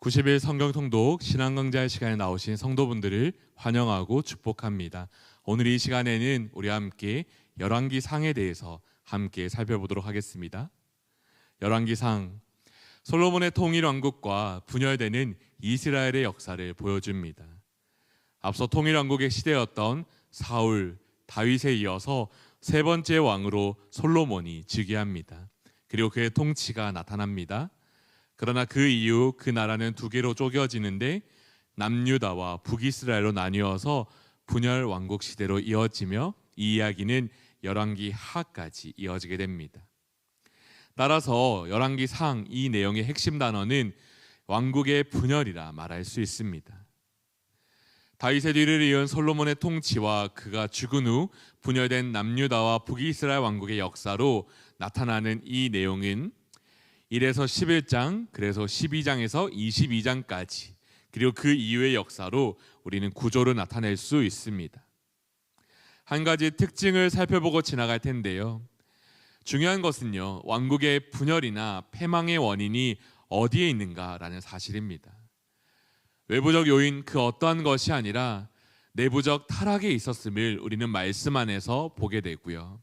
90일 성경 통독 신앙강좌의 시간에 나오신 성도분들을 환영하고 축복합니다. 오늘 이 시간에는 우리와 함께 열왕기 상에 대해서 함께 살펴보도록 하겠습니다. 열왕기 상 솔로몬의 통일 왕국과 분열되는 이스라엘의 역사를 보여줍니다. 앞서 통일 왕국의 시대였던 사울, 다윗에 이어서 세 번째 왕으로 솔로몬이 즉위합니다. 그리고 그의 통치가 나타납니다. 그러나 그 이후 그 나라는 두 개로 쪼개지는데 남유다와 북이스라엘로 나뉘어서 분열 왕국 시대로 이어지며 이 이야기는 열왕기 하까지 이어지게 됩니다. 따라서 열왕기 상 이 내용의 핵심 단어는 왕국의 분열이라 말할 수 있습니다. 다윗의 뒤를 이은 솔로몬의 통치와 그가 죽은 후 분열된 남유다와 북이스라엘 왕국의 역사로 나타나는 이 내용은 1에서 11장, 그래서 12장에서 22장까지 그리고 그 이후의 역사로 우리는 구조를 나타낼 수 있습니다. 한 가지 특징을 살펴보고 지나갈 텐데요. 중요한 것은요. 왕국의 분열이나 패망의 원인이 어디에 있는가라는 사실입니다. 외부적 요인 그 어떠한 것이 아니라 내부적 타락에 있었음을 우리는 말씀 안에서 보게 되고요.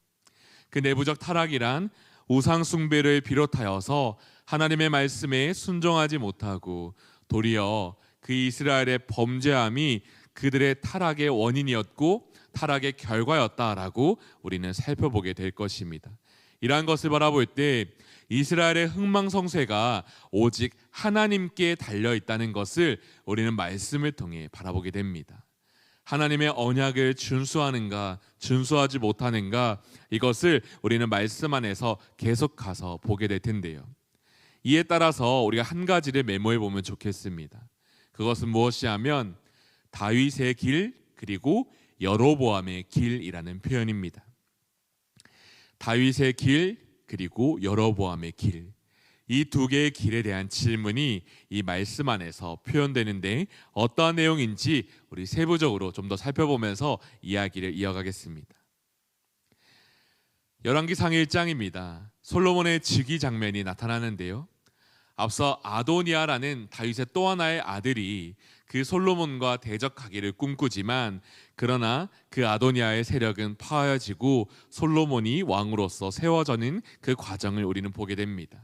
그 내부적 타락이란 우상 숭배를 비롯하여서 하나님의 말씀에 순종하지 못하고 도리어 그 이스라엘의 범죄함이 그들의 타락의 원인이었고 타락의 결과였다라고 우리는 살펴보게 될 것입니다. 이러한 것을 바라볼 때 이스라엘의 흥망성쇠가 오직 하나님께 달려 있다는 것을 우리는 말씀을 통해 바라보게 됩니다. 하나님의 언약을 준수하는가, 준수하지 못하는가, 이것을 우리는 말씀 안에서 계속 가서 보게 될 텐데요. 이에 따라서 우리가 한 가지를 메모해 보면 좋겠습니다. 그것은 무엇이냐면 다윗의 길 그리고 여로보암의 길이라는 표현입니다. 다윗의 길 그리고 여로보암의 길. 이 두 개의 길에 대한 질문이 이 말씀 안에서 표현되는데 어떠한 내용인지 우리 세부적으로 좀 더 살펴보면서 이야기를 이어가겠습니다. 열왕기상 1장입니다. 솔로몬의 즉위 장면이 나타나는데요. 앞서 아도니아라는 다윗의 또 하나의 아들이 그 솔로몬과 대적하기를 꿈꾸지만 그러나 그 아도니아의 세력은 파여지고 솔로몬이 왕으로서 세워져는 그 과정을 우리는 보게 됩니다.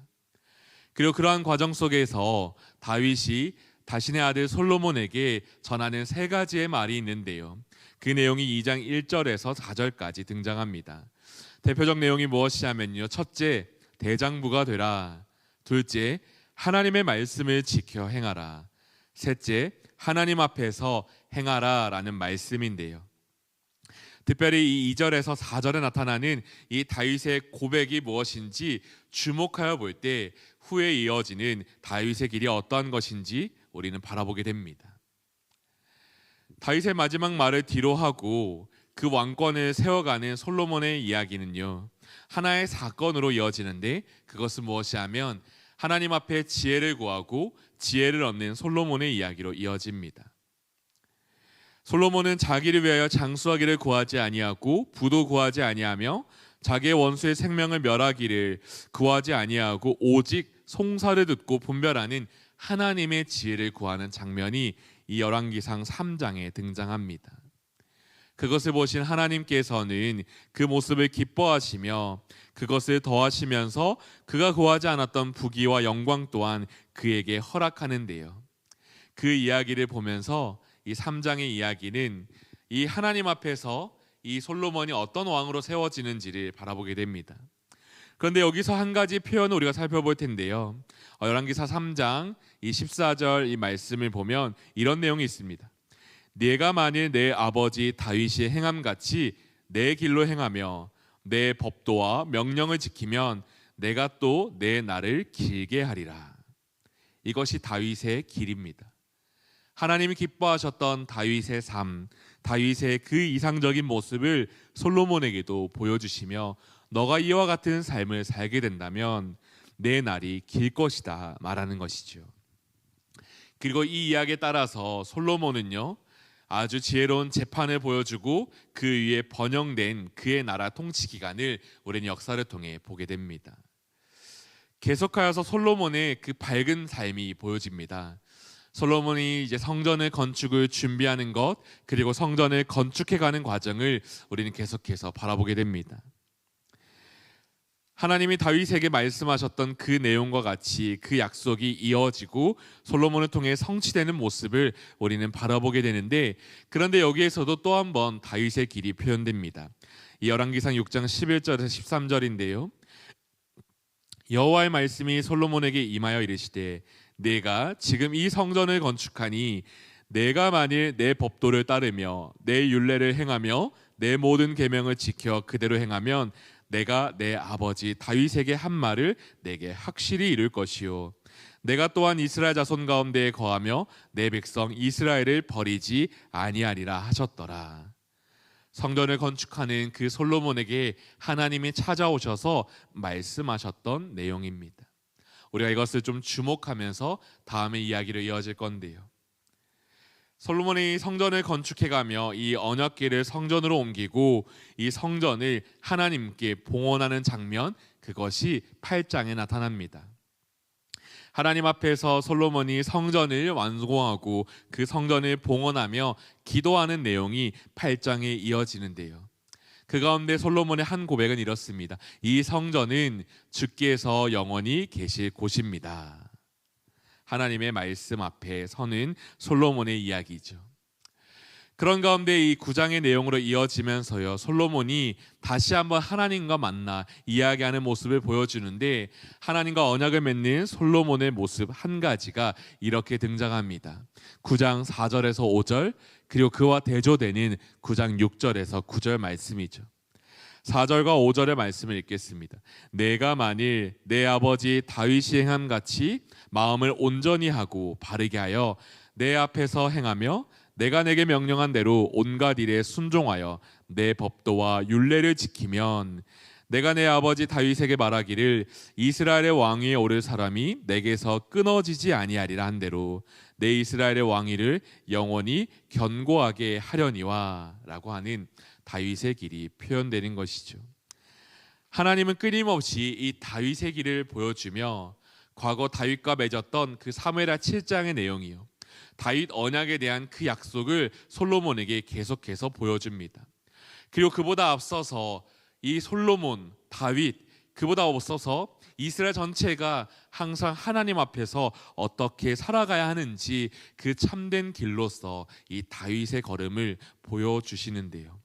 그리고 그러한 과정 속에서 다윗이 자신의 아들 솔로몬에게 전하는 세 가지의 말이 있는데요. 그 내용이 2장 1절에서 4절까지 등장합니다. 대표적 내용이 무엇이냐면요. 첫째, 대장부가 되라. 둘째, 하나님의 말씀을 지켜 행하라. 셋째, 하나님 앞에서 행하라 라는 말씀인데요. 특별히 이 2절에서 4절에 나타나는 이 다윗의 고백이 무엇인지 주목하여 볼 때 후에 이어지는 다윗의 길이 어떠한 것인지 우리는 바라보게 됩니다. 다윗의 마지막 말을 뒤로 하고 그 왕권을 세워가는 솔로몬의 이야기는요. 하나의 사건으로 이어지는데 그것은 무엇이냐면 하나님 앞에 지혜를 구하고 지혜를 얻는 솔로몬의 이야기로 이어집니다. 솔로몬은 자기를 위하여 장수하기를 구하지 아니하고 부도 구하지 아니하며 자기의 원수의 생명을 멸하기를 구하지 아니하고 오직 송사를 듣고 분별하는 하나님의 지혜를 구하는 장면이 이 열왕기상 3장에 등장합니다. 그것을 보신 하나님께서는 그 모습을 기뻐하시며 그것을 더하시면서 그가 구하지 않았던 부귀와 영광 또한 그에게 허락하는데요. 그 이야기를 보면서 이 3장의 이야기는 이 하나님 앞에서 이 솔로몬이 어떤 왕으로 세워지는지를 바라보게 됩니다. 그런데 여기서 한 가지 표현을 우리가 살펴볼 텐데요. 어, 열왕기사 3장 이 14절 이 말씀을 보면 이런 내용이 있습니다. 네가 만일 내 아버지 다윗이 행함 같이 내 길로 행하며 내 법도와 명령을 지키면 내가 또 내 날을 길게 하리라. 이것이 다윗의 길입니다. 하나님이 기뻐하셨던 다윗의 삶, 다윗의 그 이상적인 모습을 솔로몬에게도 보여주시며 너가 이와 같은 삶을 살게 된다면 내 날이 길 것이다 말하는 것이죠. 그리고 이 이야기에 따라서 솔로몬은요 아주 지혜로운 재판을 보여주고 그 위에 번영된 그의 나라 통치 기간을 우리는 역사를 통해 보게 됩니다. 계속하여서 솔로몬의 그 밝은 삶이 보여집니다. 솔로몬이 이제 성전을 건축을 준비하는 것 그리고 성전을 건축해가는 과정을 우리는 계속해서 바라보게 됩니다. 하나님이 다윗에게 말씀하셨던 그 내용과 같이 그 약속이 이어지고 솔로몬을 통해 성취되는 모습을 우리는 바라보게 되는데 그런데 여기에서도 또 한 번 다윗의 길이 표현됩니다. 이 열왕기상 6장 11절에서 13절인데요. 여호와의 말씀이 솔로몬에게 임하여 이르시되 내가 지금 이 성전을 건축하니 내가 만일 내 법도를 따르며 내 율례를 행하며 내 모든 계명을 지켜 그대로 행하면 내가 내 아버지 다윗에게 한 말을 내게 확실히 이룰 것이요 내가 또한 이스라엘 자손 가운데에 거하며 내 백성 이스라엘을 버리지 아니하리라 하셨더라. 성전을 건축하는 그 솔로몬에게 하나님이 찾아오셔서 말씀하셨던 내용입니다. 우리가 이것을 좀 주목하면서 다음의 이야기를 이어질 건데요. 솔로몬이 성전을 건축해가며 이 언약궤를 성전으로 옮기고 이 성전을 하나님께 봉헌하는 장면 그것이 8장에 나타납니다. 하나님 앞에서 솔로몬이 성전을 완공하고 그 성전을 봉헌하며 기도하는 내용이 8장에 이어지는데요. 그 가운데 솔로몬의 한 고백은 이렇습니다. 이 성전은 주께서 영원히 계실 곳입니다. 하나님의 말씀 앞에 서는 솔로몬의 이야기죠. 그런 가운데 이 구장의 내용으로 이어지면서요. 솔로몬이 다시 한번 하나님과 만나 이야기하는 모습을 보여주는데 하나님과 언약을 맺는 솔로몬의 모습 한 가지가 이렇게 등장합니다. 9장 4절에서 5절 그리고 그와 대조되는 9장 6절에서 9절 말씀이죠. 4절과 5절의 말씀을 읽겠습니다. 내가 만일 내 아버지 다윗이 행함 같이 마음을 온전히 하고 바르게 하여 내 앞에서 행하며 내가 내게 명령한 대로 온갖 일에 순종하여 내 법도와 율례를 지키면 내가 내 아버지 다윗에게 말하기를 이스라엘의 왕위에 오를 사람이 내게서 끊어지지 아니하리라 한 대로 내 이스라엘의 왕위를 영원히 견고하게 하려니와라고 하는 다윗의 길이 표현되는 것이죠. 하나님은 끊임없이 이 다윗의 길을 보여주며 과거 다윗과 맺었던 그 사무엘하 7장의 내용이요. 다윗 언약에 대한 그 약속을 솔로몬에게 계속해서 보여줍니다. 그리고 그보다 앞서서 이 솔로몬, 다윗, 그보다 앞서서 이스라엘 전체가 항상 하나님 앞에서 어떻게 살아가야 하는지 그 참된 길로서 이 다윗의 걸음을 보여주시는데요.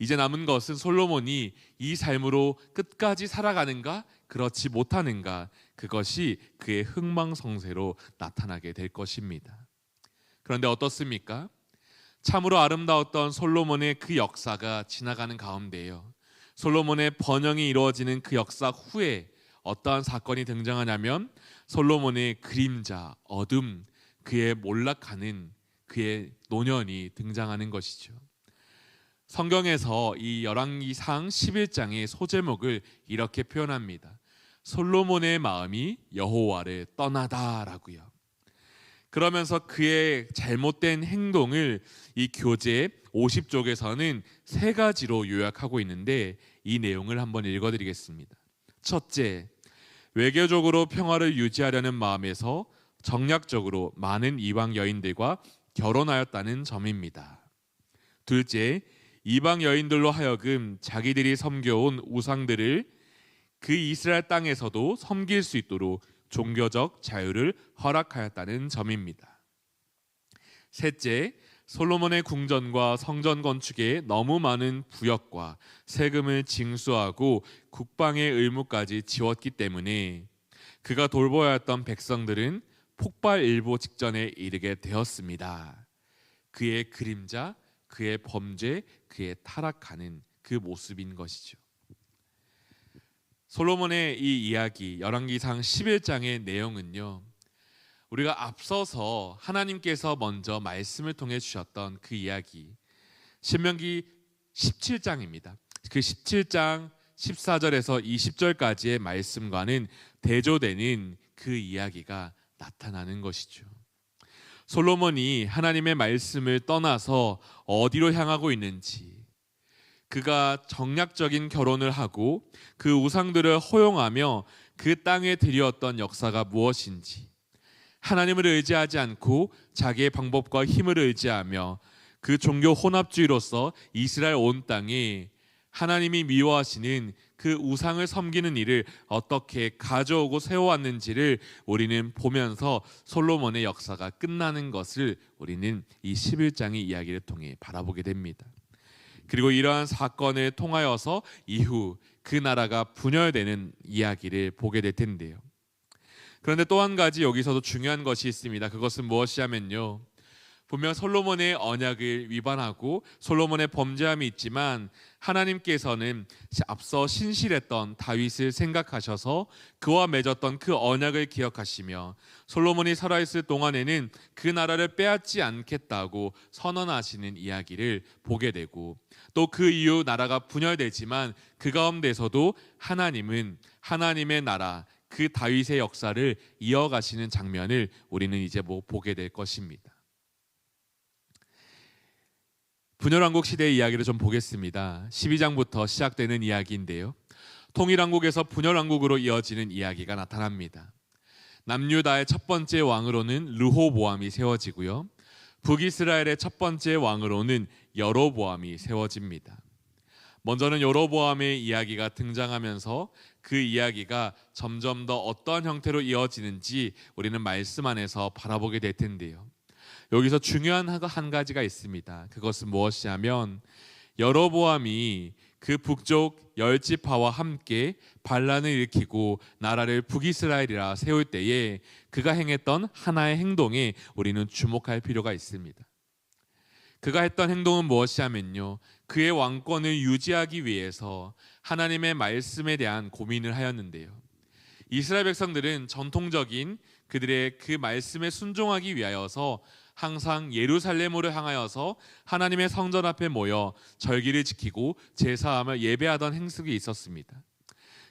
이제 남은 것은 솔로몬이 이 삶으로 끝까지 살아가는가 그렇지 못하는가 그것이 그의 흥망성쇠로 나타나게 될 것입니다. 그런데 어떻습니까? 참으로 아름다웠던 솔로몬의 그 역사가 지나가는 가운데요. 솔로몬의 번영이 이루어지는 그 역사 후에 어떠한 사건이 등장하냐면 솔로몬의 그림자, 어둠, 그의 몰락하는 그의 노년이 등장하는 것이죠. 성경에서 이 열왕기상 11장의 소제목을 이렇게 표현합니다. 솔로몬의 마음이 여호와를 떠나다라고요. 그러면서 그의 잘못된 행동을 이 교재 50쪽에서는 세 가지로 요약하고 있는데 이 내용을 한번 읽어 드리겠습니다. 첫째, 외교적으로 평화를 유지하려는 마음에서 정략적으로 많은 이방 여인들과 결혼하였다는 점입니다. 둘째, 이방 여인들로 하여금 자기들이 섬겨온 우상들을 그 이스라엘 땅에서도 섬길 수 있도록 종교적 자유를 허락하였다는 점입니다. 셋째, 솔로몬의 궁전과 성전 건축에 너무 많은 부역과 세금을 징수하고 국방의 의무까지 지웠기 때문에 그가 돌보아야 했던 백성들은 폭발 일보 직전에 이르게 되었습니다. 그의 그림자, 그의 범죄, 그의 타락하는 그 모습인 것이죠. 솔로몬의 이 이야기 열왕기상 11장의 내용은요. 우리가 앞서서 하나님께서 먼저 말씀을 통해 주셨던 그 이야기 신명기 17장입니다. 그 17장 14절에서 20절까지의 말씀과는 대조되는 그 이야기가 나타나는 것이죠. 솔로몬이 하나님의 말씀을 떠나서 어디로 향하고 있는지 그가 정략적인 결혼을 하고 그 우상들을 허용하며 그 땅에 들이었던 역사가 무엇인지 하나님을 의지하지 않고 자기의 방법과 힘을 의지하며 그 종교 혼합주의로서 이스라엘 온 땅에 하나님이 미워하시는 그 우상을 섬기는 일을 어떻게 가져오고 세워왔는지를 우리는 보면서 솔로몬의 역사가 끝나는 것을 우리는 이 11장의 이야기를 통해 바라보게 됩니다. 그리고 이러한 사건을 통하여서 이후 그 나라가 분열되는 이야기를 보게 될 텐데요. 그런데 또 한 가지 여기서도 중요한 것이 있습니다. 그것은 무엇이냐면요. 분명 솔로몬의 언약을 위반하고 솔로몬의 범죄함이 있지만 하나님께서는 앞서 신실했던 다윗을 생각하셔서 그와 맺었던 그 언약을 기억하시며 솔로몬이 살아있을 동안에는 그 나라를 빼앗지 않겠다고 선언하시는 이야기를 보게 되고 또 그 이후 나라가 분열되지만 그 가운데서도 하나님은 하나님의 나라 그 다윗의 역사를 이어가시는 장면을 우리는 이제 뭐 보게 될 것입니다. 분열왕국 시대의 이야기를 좀 보겠습니다. 12장부터 시작되는 이야기인데요. 통일왕국에서 분열왕국으로 이어지는 이야기가 나타납니다. 남유다의 첫 번째 왕으로는 르호보암이 세워지고요. 북이스라엘의 첫 번째 왕으로는 여로보암이 세워집니다. 먼저는 여로보암의 이야기가 등장하면서 그 이야기가 점점 더 어떠한 형태로 이어지는지 우리는 말씀 안에서 바라보게 될 텐데요. 여기서 중요한 한 가지가 있습니다. 그것은 무엇이냐면 여로보암이 그 북쪽 열 지파와 함께 반란을 일으키고 나라를 북이스라엘이라 세울 때에 그가 행했던 하나의 행동에 우리는 주목할 필요가 있습니다. 그가 했던 행동은 무엇이냐면요. 그의 왕권을 유지하기 위해서 하나님의 말씀에 대한 고민을 하였는데요. 이스라엘 백성들은 전통적인 그들의 그 말씀에 순종하기 위하여서 항상 예루살렘으로 향하여서 하나님의 성전 앞에 모여 절기를 지키고 제사함을 예배하던 행습이 있었습니다.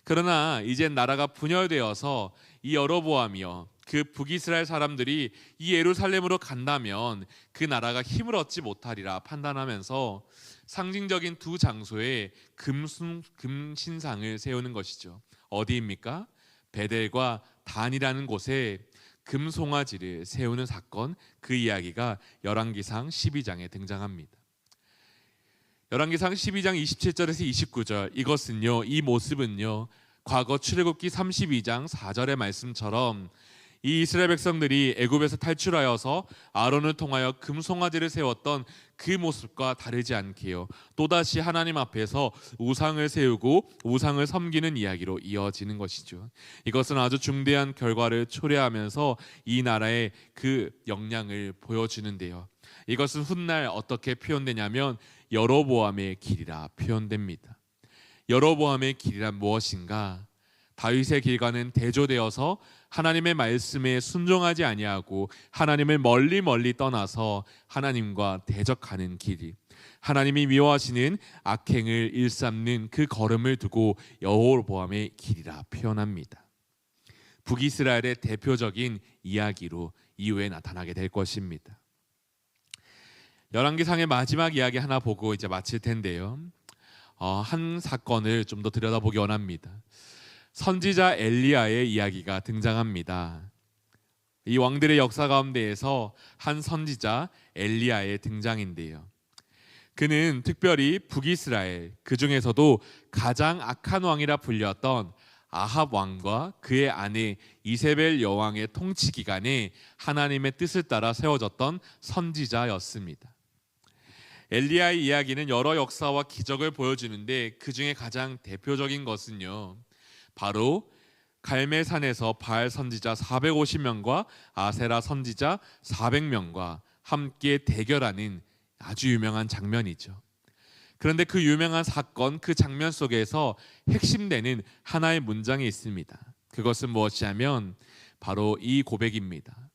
그러나 이제 나라가 분열되어서 이 여로보암이요 그 북이스라엘 사람들이 이 예루살렘으로 간다면 그 나라가 힘을 얻지 못하리라 판단하면서 상징적인 두 장소에 금순, 금신상을 세우는 것이죠. 어디입니까? 베델과 단이라는 곳에 금송아지를 세우는 사건 그 이야기가 열왕기상 12장에 등장합니다. 열왕기상 12장 27절에서 29절 이것은요 이 모습은요 과거 출애굽기 32장 4절의 말씀처럼 이 이스라엘 백성들이 애굽에서 탈출하여서 아론을 통하여 금송아지를 세웠던 그 모습과 다르지 않게요. 또다시 하나님 앞에서 우상을 세우고 우상을 섬기는 이야기로 이어지는 것이죠. 이것은 아주 중대한 결과를 초래하면서 이 나라의 그 역량을 보여주는데요. 이것은 훗날 어떻게 표현되냐면 여로보암의 길이라 표현됩니다. 여로보암의 길이란 무엇인가? 다윗의 길과는 대조되어서 하나님의 말씀에 순종하지 아니하고 하나님을 멀리 멀리 떠나서 하나님과 대적하는 길이 하나님이 미워하시는 악행을 일삼는 그 걸음을 두고 여호보암의 길이라 표현합니다. 북이스라엘의 대표적인 이야기로 이후에 나타나게 될 것입니다. 열왕기상의 마지막 이야기 하나 보고 이제 마칠 텐데요. 어, 한 사건을 좀 더 들여다보기 원합니다. 선지자 엘리야의 이야기가 등장합니다. 이 왕들의 역사 가운데에서 한 선지자 엘리야의 등장인데요. 그는 특별히 북이스라엘 그 중에서도 가장 악한 왕이라 불렸던 아합 왕과 그의 아내 이세벨 여왕의 통치 기간에 하나님의 뜻을 따라 세워졌던 선지자였습니다. 엘리야의 이야기는 여러 역사와 기적을 보여주는데 그 중에 가장 대표적인 것은요. 바로 갈멜산에서 바알 선지자 450명과 아세라 선지자 400명과 함께 대결하는 아주 유명한 장면이죠. 그런데 그 유명한 사건 그 장면 속에서 핵심되는 하나의 문장이 있습니다. 그것은 무엇이냐면 바로 이 고백입니다.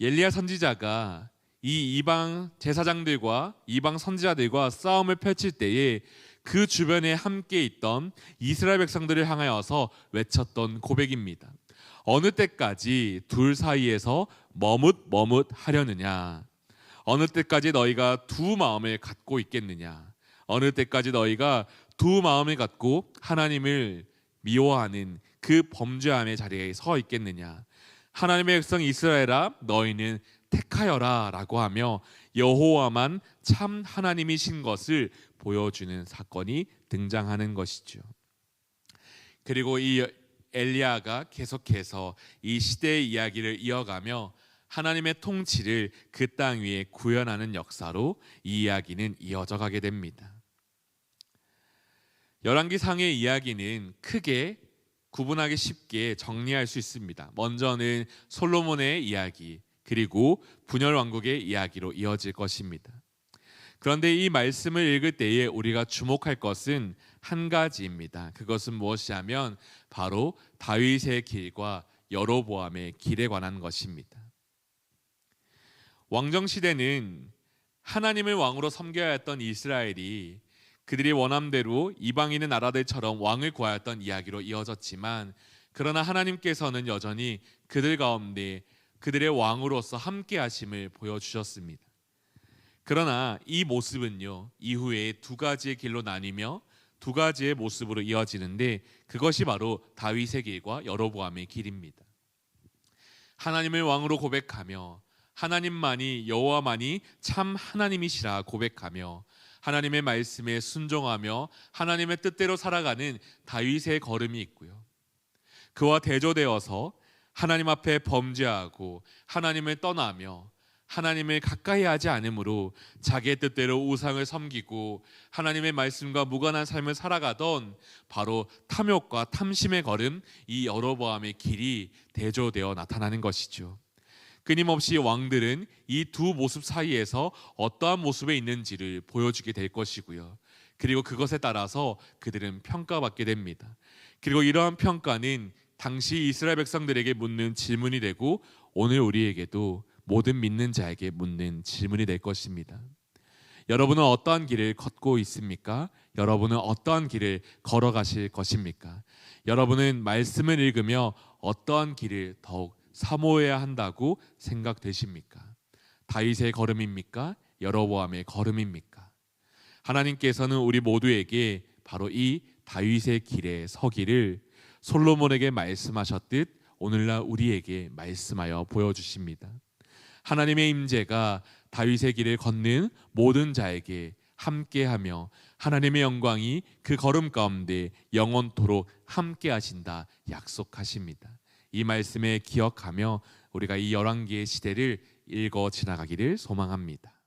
엘리야 선지자가 이 이방 제사장들과 이방 선지자들과 싸움을 펼칠 때에 그 주변에 함께 있던 이스라엘 백성들을 향하여서 외쳤던 고백입니다. 어느 때까지 둘 사이에서 머뭇머뭇 하려느냐? 어느 때까지 너희가 두 마음을 갖고 있겠느냐? 어느 때까지 너희가 두 마음을 갖고 하나님을 미워하는 그 범죄함의 자리에 서 있겠느냐? 하나님의 백성 이스라엘아 너희는 택하여라라고 하며 여호와만 참 하나님이신 것을 보여주는 사건이 등장하는 것이죠. 그리고 이 엘리야가 계속해서 이 시대의 이야기를 이어가며 하나님의 통치를 그 땅 위에 구현하는 역사로 이 이야기는 이어져 가게 됩니다. 열왕기상의 이야기는 크게 구분하기 쉽게 정리할 수 있습니다. 먼저는 솔로몬의 이야기 그리고 분열 왕국의 이야기로 이어질 것입니다. 그런데 이 말씀을 읽을 때에 우리가 주목할 것은 한 가지입니다. 그것은 무엇이냐면 바로 다윗의 길과 여로보암의 길에 관한 것입니다. 왕정 시대는 하나님을 왕으로 섬겨야 했던 이스라엘이 그들이 원함대로 이방인의 나라들처럼 왕을 구하였던 이야기로 이어졌지만 그러나 하나님께서는 여전히 그들 가운데 그들의 왕으로서 함께 하심을 보여주셨습니다. 그러나 이 모습은요 이후에 두 가지의 길로 나뉘며 두 가지의 모습으로 이어지는데 그것이 바로 다윗의 길과 여로보암의 길입니다. 하나님을 왕으로 고백하며 하나님만이 여호와만이 참 하나님이시라 고백하며 하나님의 말씀에 순종하며 하나님의 뜻대로 살아가는 다윗의 걸음이 있고요. 그와 대조되어서 하나님 앞에 범죄하고 하나님을 떠나며 하나님을 가까이 하지 않으므로 자기의 뜻대로 우상을 섬기고 하나님의 말씀과 무관한 삶을 살아가던 바로 탐욕과 탐심의 걸음 이 여로보암의 길이 대조되어 나타나는 것이죠. 끊임없이 왕들은 이 두 모습 사이에서 어떠한 모습에 있는지를 보여주게 될 것이고요. 그리고 그것에 따라서 그들은 평가받게 됩니다. 그리고 이러한 평가는 당시 이스라엘 백성들에게 묻는 질문이 되고 오늘 우리에게도 모든 믿는 자에게 묻는 질문이 될 것입니다. 여러분은 어떠한 길을 걷고 있습니까? 여러분은 어떠한 길을 걸어가실 것입니까? 여러분은 말씀을 읽으며 어떠한 길을 더욱 사모해야 한다고 생각되십니까? 다윗의 걸음입니까? 여로보암의 걸음입니까? 하나님께서는 우리 모두에게 바로 이 다윗의 길에 서기를 솔로몬에게 말씀하셨듯 오늘날 우리에게 말씀하여 보여주십니다. 하나님의 임재가 다윗의 길을 걷는 모든 자에게 함께하며 하나님의 영광이 그 걸음 가운데 영원토록 함께하신다 약속하십니다. 이 말씀에 기억하며 우리가 이 열왕기의 시대를 읽어 지나가기를 소망합니다.